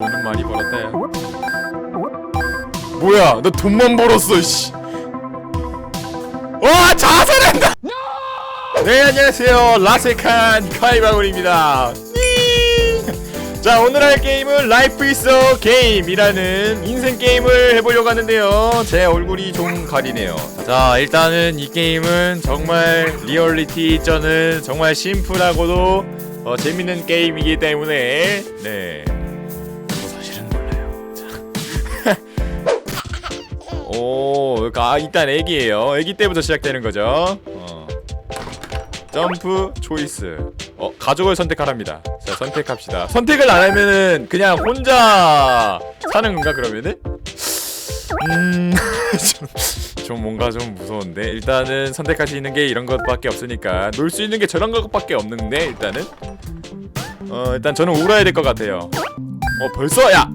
돈은 많이 벌었다 야 뭐야 너 돈만 벌었어 씨. 와 자살한다! 네 안녕하세요. 라세칸 카이바군입니다. 자 오늘 할 게임은 라이프 이서 게임이라는 인생 게임을 해보려고 하는데요. 제 얼굴이 좀 가리네요. 자 일단은 이 게임은 정말 리얼리티 저는 정말 심플하고도 어, 재밌는 게임이기 때문에 네 오 아, 일단 애기예요. 애기 때부터 시작되는 거죠. 어. 점프 초이스. 어 가족을 선택하랍니다. 자 선택합시다. 선택을 안 하면은 그냥 혼자 사는 건가 그러면은? 음 좀 좀 뭔가 좀 무서운데? 일단은 선택할 수 있는 게 이런 것밖에 없으니까 놀 수 있는 게 저런 것밖에 없는데 일단은? 어 일단 저는 울어야 될 것 같아요. 어 벌써? 야! 야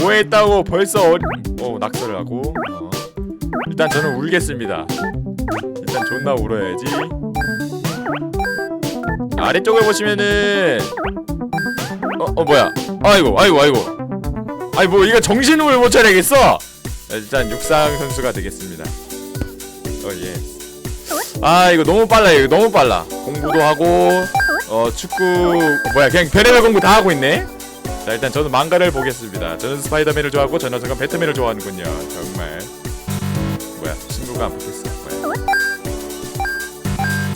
뭐했다고 벌써 어리... 어 낙서를 하고. 어. 일단 저는 울겠습니다. 일단 존나 울어야지. 아래쪽을 보시면은 어, 어 뭐야? 아이고 아이고 아이고. 아이 뭐 이거 정신을 못 차리겠어? 일단 육상 선수가 되겠습니다. 어 예. 아 이거 너무 빨라 이거 너무 빨라. 공부도 하고 어 축구 어, 뭐야 그냥 별의별 공부 다 하고 있네? 자 일단 저는 망가를 보겠습니다. 저는 스파이더맨을 좋아하고 저 녀석은 배트맨을 좋아하는군요. 정말 안 붙었어 뭐야?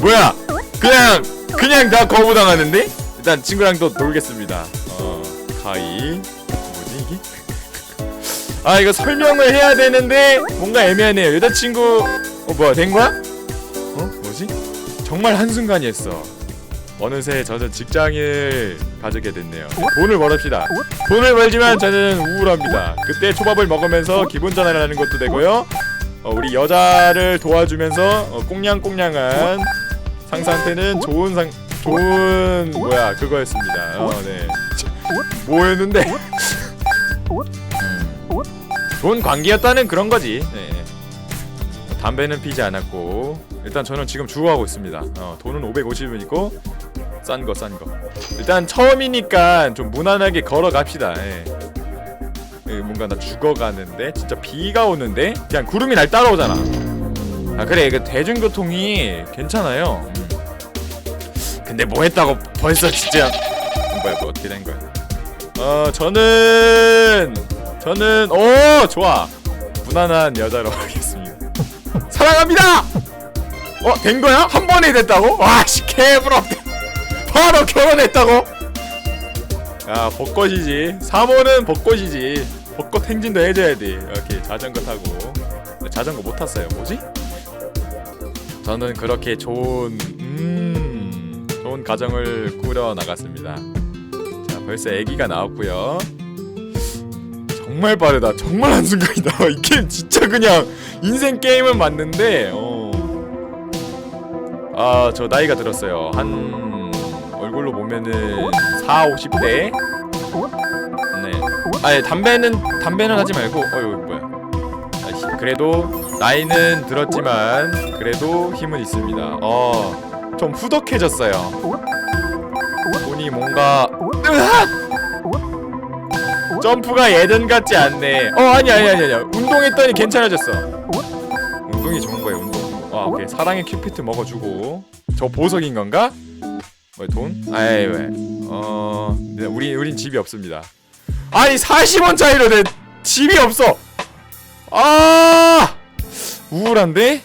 뭐야? 그냥 그냥 다 거부당하는데? 일단 친구랑 또 놀겠습니다. 어 가이 뭐지 이게? 아 이거 설명을 해야 되는데 뭔가 애매하네요. 여자친구 어 뭐야 된 거야? 어? 뭐지? 정말 한순간이었어. 어느새 저는 직장을 가지게 됐네요. 돈을 벌읍시다. 돈을 벌지만 저는 우울합니다. 그때 초밥을 먹으면서 기분 전환을 하는 것도 되고요 어, 우리 여자를 도와주면서 어, 꽁냥꽁냥한 상사한테는 좋은 상 좋은 뭐야 그거였습니다. 어 네. 뭐였는데? 음, 좋은 관계였다는 그런 거지. 네. 담배는 피지 않았고 일단 저는 지금 주거하고 있습니다. 어, 돈은 550원 있고 싼 거 싼 거. 일단 처음이니까 좀 무난하게 걸어갑시다. 예. 예, 뭔가 나 죽어가는데 진짜 비가 오는데 그냥 구름이 날 따라오잖아. 아 그래 그 대중교통이 괜찮아요. 음. 근데 뭐 했다고 벌써 진짜. 어, 뭐야 뭐 어떻게 된 거야? 어 저는 저는 오 좋아. 무난한 여자로 하겠습니다. 사랑합니다! 어 된 거야? 한 번에 됐다고? 와씨 개부럽 바로 결혼했다고? 야 벚꽃이지. 3호는 벚꽃이지 벚꽃 행진도 해줘야 돼 이렇게 자전거 타고 자전거 못 탔어요 뭐지 저는 그렇게 좋은 음 좋은 가정을 꾸려 나갔습니다. 자 벌써 아기가 나왔고요. 정말 빠르다. 정말 한 순간이다. 이 게임 진짜 그냥 인생 게임은 맞는데 어. 아저 나이가 들었어요. 한 얼굴로 보면은 4, 50대. 네. 아예 담배는 담배는 하지 말고 어유 뭐야. 아, 히- 그래도 나이는 들었지만 그래도 힘은 있습니다. 어. 좀 후덕해졌어요. 돈이 뭔가 으악! 점프가 예전 같지 않네. 어 아니 아니 아니 아니. 운동했더니 괜찮아졌어. 운동이 좋은 거예요. 운동. 아 오케이 사랑의 큐피트 먹어주고 저 보석인 건가? 왜 돈? 아이 왜? 어 네, 우리 우린 집이 없습니다. 아니 40원 차이로 내 집이 없어. 아 우울한데?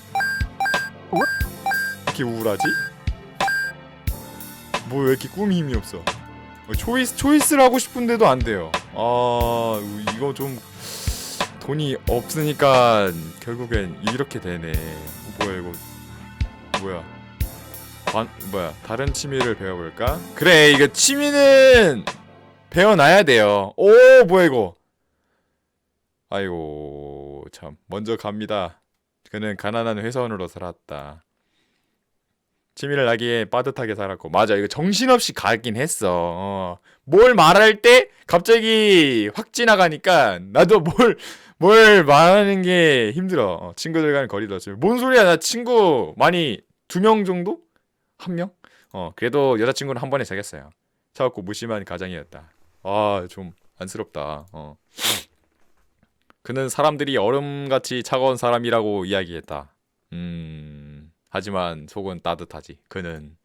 이렇게 우울하지? 뭐 왜 이렇게 꿈이 힘이 없어? 어, 초이스 초이스를 하고 싶은데도 안 돼요. 아 이거 좀 돈이 없으니까 결국엔 이렇게 되네. 뭐야 이거 뭐야? 관 뭐야 다른 취미를 배워볼까? 그래 이거 취미는 배워놔야 돼요. 오 뭐야 이거? 아이고 참 먼저 갑니다. 그는 가난한 회사원으로 살았다. 취미를 하기에 빠듯하게 살았고 맞아 이거 정신없이 가긴 했어 어. 뭘 말할 때 갑자기 확 지나가니까 나도 뭘 뭘 말하는 게 힘들어 어, 친구들과는 거리도 없지 뭔 소리야 나 친구 많이 두 명 정도 한 명? 어 그래도 여자친구는 한 번에 사귀었어요 차갑고 무심한 가장이었다 아 좀 안쓰럽다. 어. 그는 사람들이 얼음같이 차가운 사람이라고 이야기했다. 음. 하지만 속은 따뜻하지. 그는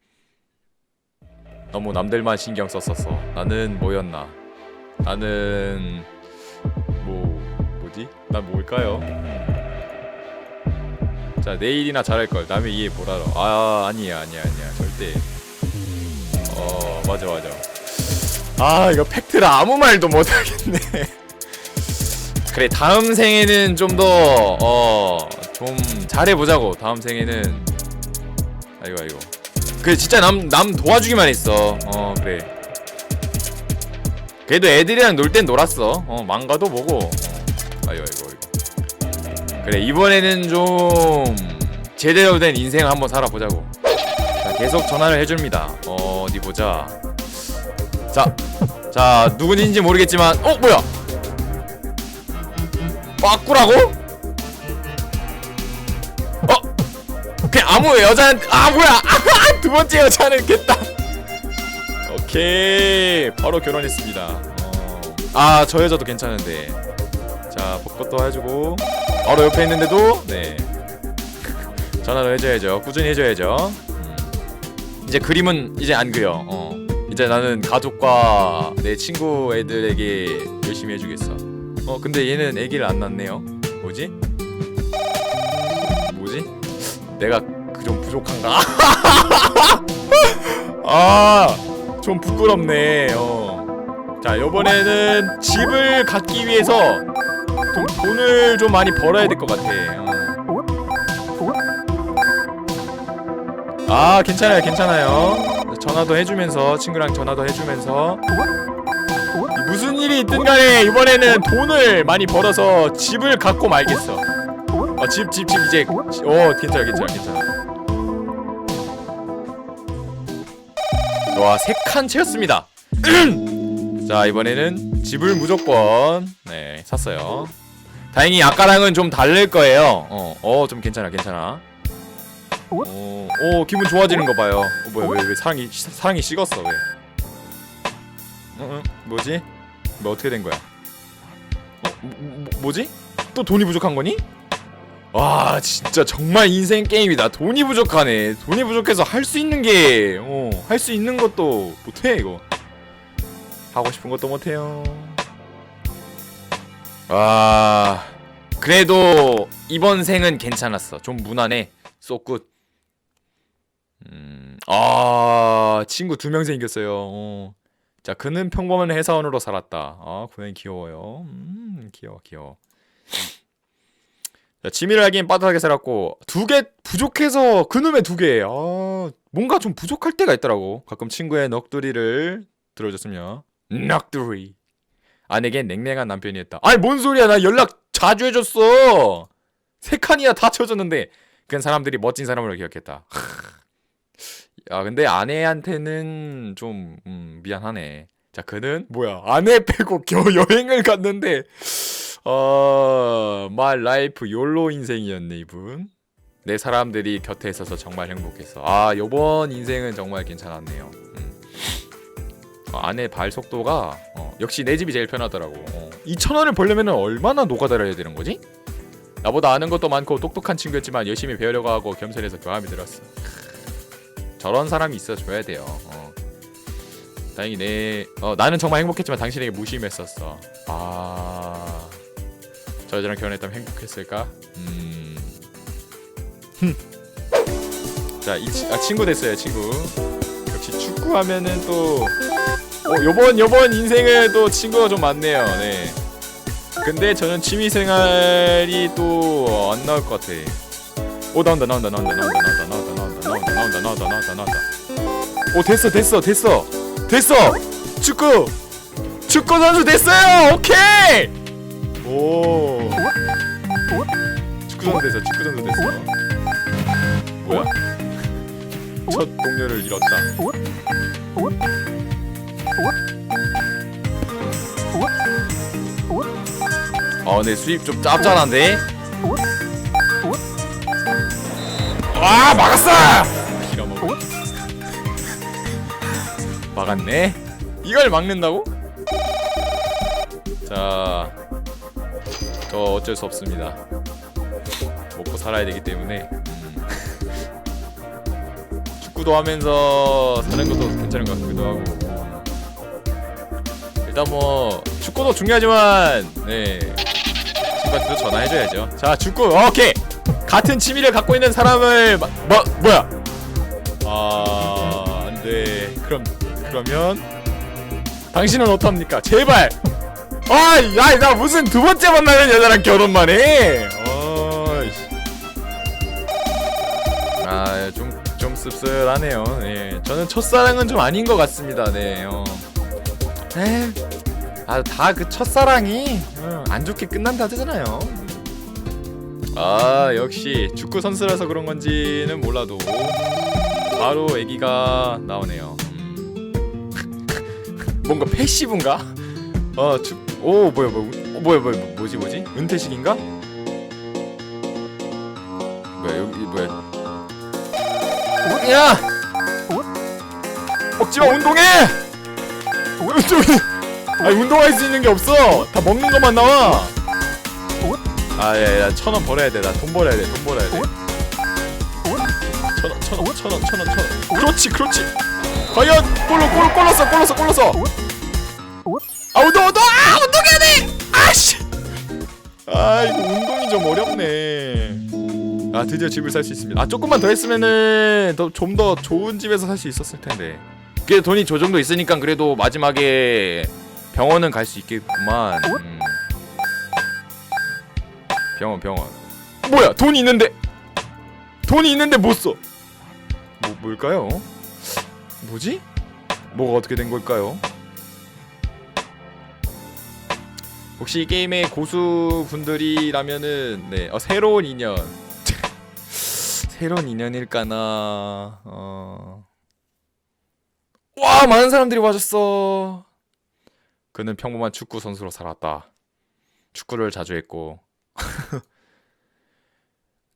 너무 남들만 신경 썼었어. 나는 뭐였나? 나는 뭐 뭐지? 난 뭘까요? 자 내일이나 잘할 걸. 남의 이해 뭘 알아? 아 아니야 아니야 아니야 절대. 어 맞아 맞아. 아 이거 팩트라 아무 말도 못 하겠네. 그래 다음 생에는 좀 더 어 좀 잘해보자고. 다음 생에는 아이고 아이고. 그래 진짜 남 남 도와주기만 했어. 어 그래. 그래도 애들이랑 놀 땐 놀았어. 어 망가도 보고. 어. 아이고 아이고 아이고. 그래 이번에는 좀 제대로 된 인생을 한번 살아보자고. 자, 계속 전화를 해줍니다. 어, 어디 보자. 자, 자 누군지 모르겠지만, 어 뭐야? 빠꾸라고? 어? 그냥 아무 여자한테 아 뭐야? 아, 두 번째 여자는 겠다. 오케이 바로 결혼했습니다. 어. 아저 여자도 괜찮은데. 자 벚꽃도 해주고 바로 옆에 있는데도 네 전화를 해줘야죠. 꾸준히 해줘야죠. 음. 이제 그림은 이제 안 그려. 어. 이제 나는 가족과 내 친구 애들에게 열심히 해주겠어. 어 근데 얘는 아기를 안 낳네요. 뭐지? 뭐지? 내가 그 좀 부족한가? 아, 좀 부끄럽네. 어. 자, 이번에는 집을 갖기 위해서 좀 돈을 좀 많이 벌어야 될 것 같아. 어. 아, 괜찮아요, 괜찮아요. 전화도 해주면서 친구랑 전화도 해주면서 무슨 일이 있든 간에 이번에는 돈을 많이 벌어서 집을 갖고 말겠어. 어, 집, 집, 집 이제 어, 괜찮아, 괜찮아, 괜찮아. 와, 세 칸 채웠습니다. 자, 이번에는 집을 무조건 네, 샀어요. 다행히 아까랑은 좀 다를 거예요. 어, 어, 좀 괜찮아, 괜찮아. 어, 오, 기분 좋아지는 거 봐요. 어, 뭐야, 왜, 왜 사랑이 시- 사랑이 식었어, 왜? 어, 어, 뭐지? 뭐 어떻게 된 거야? 어, 뭐, 뭐, 뭐지? 또 돈이 부족한 거니? 와 진짜 정말 인생 게임이다 돈이 부족하네 돈이 부족해서 할 수 있는 게 어 할 수 있는 것도 못해 이거 하고 싶은 것도 못해요 와 그래도 이번 생은 괜찮았어 좀 무난해 쏘굿 음 아 친구 두 명 생겼어요 어. 자 그는 평범한 회사원으로 살았다 아 고양이 귀여워요 음 귀여워 귀여워 자, 취미를 하기엔 빠듯하게 살았고 두 개 부족해서 그놈의 두 개. 아, 뭔가 좀 부족할 때가 있더라고. 가끔 친구의 넋두리를 들어줬으며 넋두리. 아내겐 냉랭한 남편이었다. 아니 뭔 소리야? 나 연락 자주 해줬어. 세 칸이나 다 쳐줬는데 그건 사람들이 멋진 사람으로 기억했다. 야 근데 아내한테는 좀 음, 미안하네. 자 그는 뭐야? 아내 빼고 겨 여행을 갔는데 어, 말 라이프 욜로 인생이었네 이분. 내 사람들이 곁에 있어서 정말 행복했어. 아, 요번 인생은 정말 괜찮았네요. 음. 어, 아내 발 속도가 어, 역시 내 집이 제일 편하더라고. 어. 2천 원을 벌려면 얼마나 해야 되는 거지? 나보다 아는 것도 많고 똑똑한 친구였지만 열심히 배우려고 하고 겸손해서 교감이 들었어. 크, 저런 사람이 있어줘야 돼요. 어. 다행히 내 어, 나는 정말 행복했지만 당신에게 무심했었어. 아. 저 여자랑 결혼했다면 행복했을까? 음. 흠. 자, 이 치, 아, 친구 됐어요, 친구. 역시 축구하면은 또 어, 요번 요번 인생은 또 친구가 좀 많네요. 네. 근데 저는 취미 생활이 또 안 나올 것 같아. 오 나온다 나온다 나온다 나온다 나온다 나온다 나온다 나온다 나온다 나온다. 오 됐어 됐어 됐어 됐어 축구 축구 선수 됐어요. 오케이. 오. 축구 선수 됐어. 축구 선수 됐어. 뭐야? 첫 동료를 잃었다. 아, 내 수입 좀 짭짤한데? 와, 막았어! 빌어먹어. 막았네. 이걸 막는다고? 자, 저 어쩔 수 없습니다. 먹고 살아야 되기 때문에 음. 축구도 하면서 사는 것도 괜찮은 것 같기도 하고 일단 뭐 축구도 중요하지만 네 친구한테도 전화해줘야죠. 자 축구 오케이 같은 취미를 갖고 있는 사람을 마, 뭐 뭐야? 아 안돼 그러면 당신은 어떻습니까? 제발 아, 야, 나 무슨 두 번째 만나는 여자랑 결혼만 해. 어이씨. 아, 좀, 좀 씁쓸하네요. 네, 저는 첫사랑은 좀 아닌 것 같습니다. 네, 어. 에, 아, 다 그 첫사랑이 어, 안 좋게 끝난다잖아요. 아, 역시 축구 선수라서 그런 건지는 몰라도 바로 애기가 나오네요. 음. 뭔가 패시브인가? 아, 축, 오 뭐야 뭐야 어, 뭐야 뭐야 뭐, 뭐지 뭐지 은퇴식인가? 뭐야 여기 뭐야? 야! 먹지마 운동해! 아니 운동할 수 있는 게 없어. 다 먹는 것만 나와. 아야야 천원 벌어야 돼. 나 돈 벌어야 돼. 돈 벌어야 돼. 천 원, 천 원, 천 원, 천 원, 천 원. 그렇지, 그렇지. 과연 골로 골 골랐어, 골랐어, 골랐어. 아 운동 운동! 아 운동해야 돼 아씨! 아 이거 운동이 좀 어렵네. 아 드디어 집을 살 수 있습니다. 아 조금만 더 했으면은 더좀더 좋은 집에서 살 수 있었을 텐데. 그래 돈이 저 정도 있으니까 그래도 마지막에 병원은 갈 수 있겠구만. 음. 병원 병원. 뭐야 돈이 있는데? 돈이 있는데 못써. 뭐 뭘까요 뭐지? 뭐가 어떻게 된 걸까요? 혹시 이 게임의 고수 분들이라면은 네 어, 새로운 인연. 새로운 인연일까나 어... 와 많은 사람들이 와줬어. 그는 평범한 축구 선수로 살았다. 축구를 자주 했고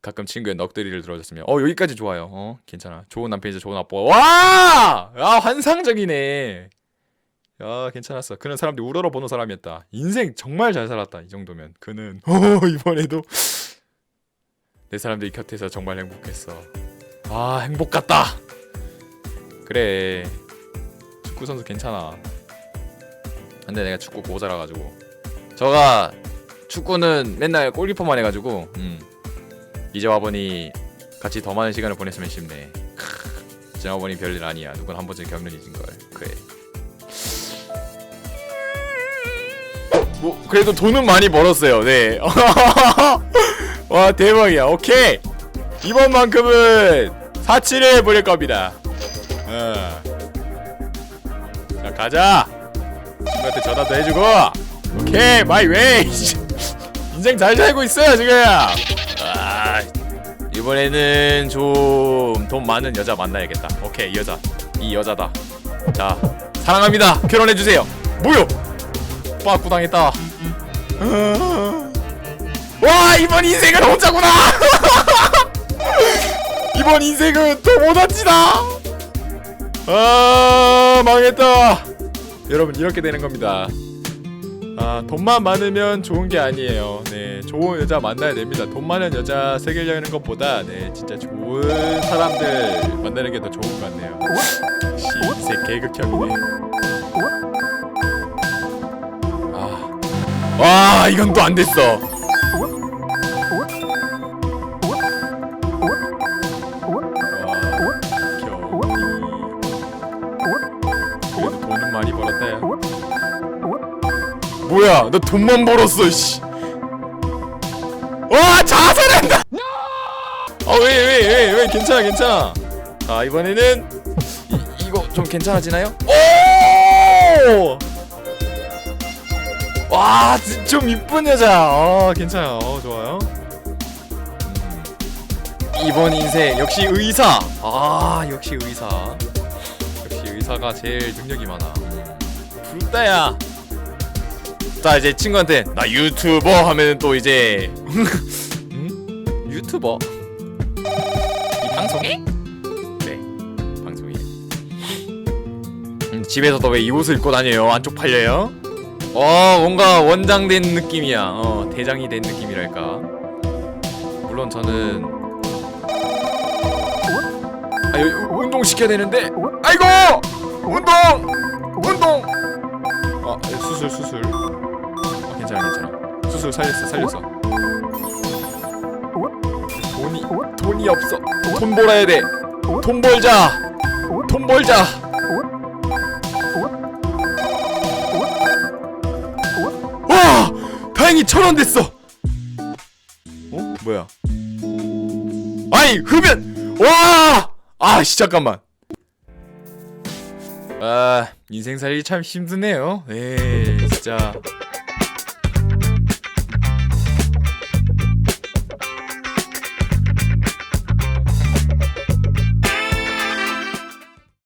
가끔 친구의 넋두리를 들어줬으며 어 여기까지 좋아요. 어 괜찮아. 좋은 남편이자 좋은 아빠 와! 아 환상적이네. 야 괜찮았어. 그는 사람들이 우러러 보는 사람이었다. 인생 정말 잘 살았다. 이 정도면. 그는 어 이번에도 내 사람들이 곁에서 정말 행복했어. 아 행복 같다. 그래. 축구 선수 괜찮아. 근데 내가 축구 고자라 가지고. 저가 축구는 맨날 골키퍼만 해가지고 음. 이제 와보니 같이 더 많은 시간을 보냈으면 싶네 크, 이제 와보니 별일 아니야 누군 한 번쯤 겪는 일인 걸 그래 뭐 그래도 돈은 많이 벌었어요. 네. 와 대박이야. 오케이. 이번만큼은 사치를 부릴 겁니다. 어. 자 가자. 친구한테 전화도 해주고. 오케이 마이 웨이. 인생 잘 살고 있어요 지금. 아 이번에는 좀 돈 많은 여자 만나야겠다. 오케이 이 여자 이 여자다. 자 사랑합니다. 결혼해 주세요. 뭐요? 빠꾸 당했다. 와 이번 인생은 혼자구나. 이번 인생은 또 못한지다. 아 망했다. 여러분 이렇게 되는 겁니다. 아 돈만 많으면 좋은 게 아니에요. 네 좋은 여자 만나야 됩니다. 돈 많은 여자 사귀려는 것보다 네 진짜 좋은 사람들 만나는 게 더 좋은 것 같네요. 역시 인생 개극형이네. 아. 와 이건 또 안 됐어. 뭐야? 너 돈만 벌었어, 씨. 와 자살한다. 아왜 왜 왜 왜 괜찮아 괜찮아. 자 이번에는 이, 이거 좀 괜찮아지나요? 오! 와, 지- 좀 이쁜 여자. 어, 괜찮아요. 어, 좋아요. 음. 이번 인생 역시 의사. 아, 역시 의사. 역시 의사가 제일 능력이 많아. 부럽다야. 자, 이제 친구한테 나 유튜버 하면은 또 이제 음? 유튜버? 이 방송에? 네, 방송에. 음, 집에서도 왜이 옷을 입고 다녀요? 안 쪽 팔려요? 어 뭔가 원장된 느낌이야 어 대장이 된 느낌이랄까 물론 저는 아 여기 운동 시켜야 되는데 아이고 운동 운동 아 수술 수술 아, 괜찮아 괜찮아 수술 살렸어 살렸어. 돈이 돈이 없어. 돈 벌어야 돼돈 벌자. 돈 벌자. 와 다행히 천 원 됐어. 어? 뭐야? 아이 흡연. 와! 아씨 잠깐만. 아 인생살이 참 힘드네요. 에 진짜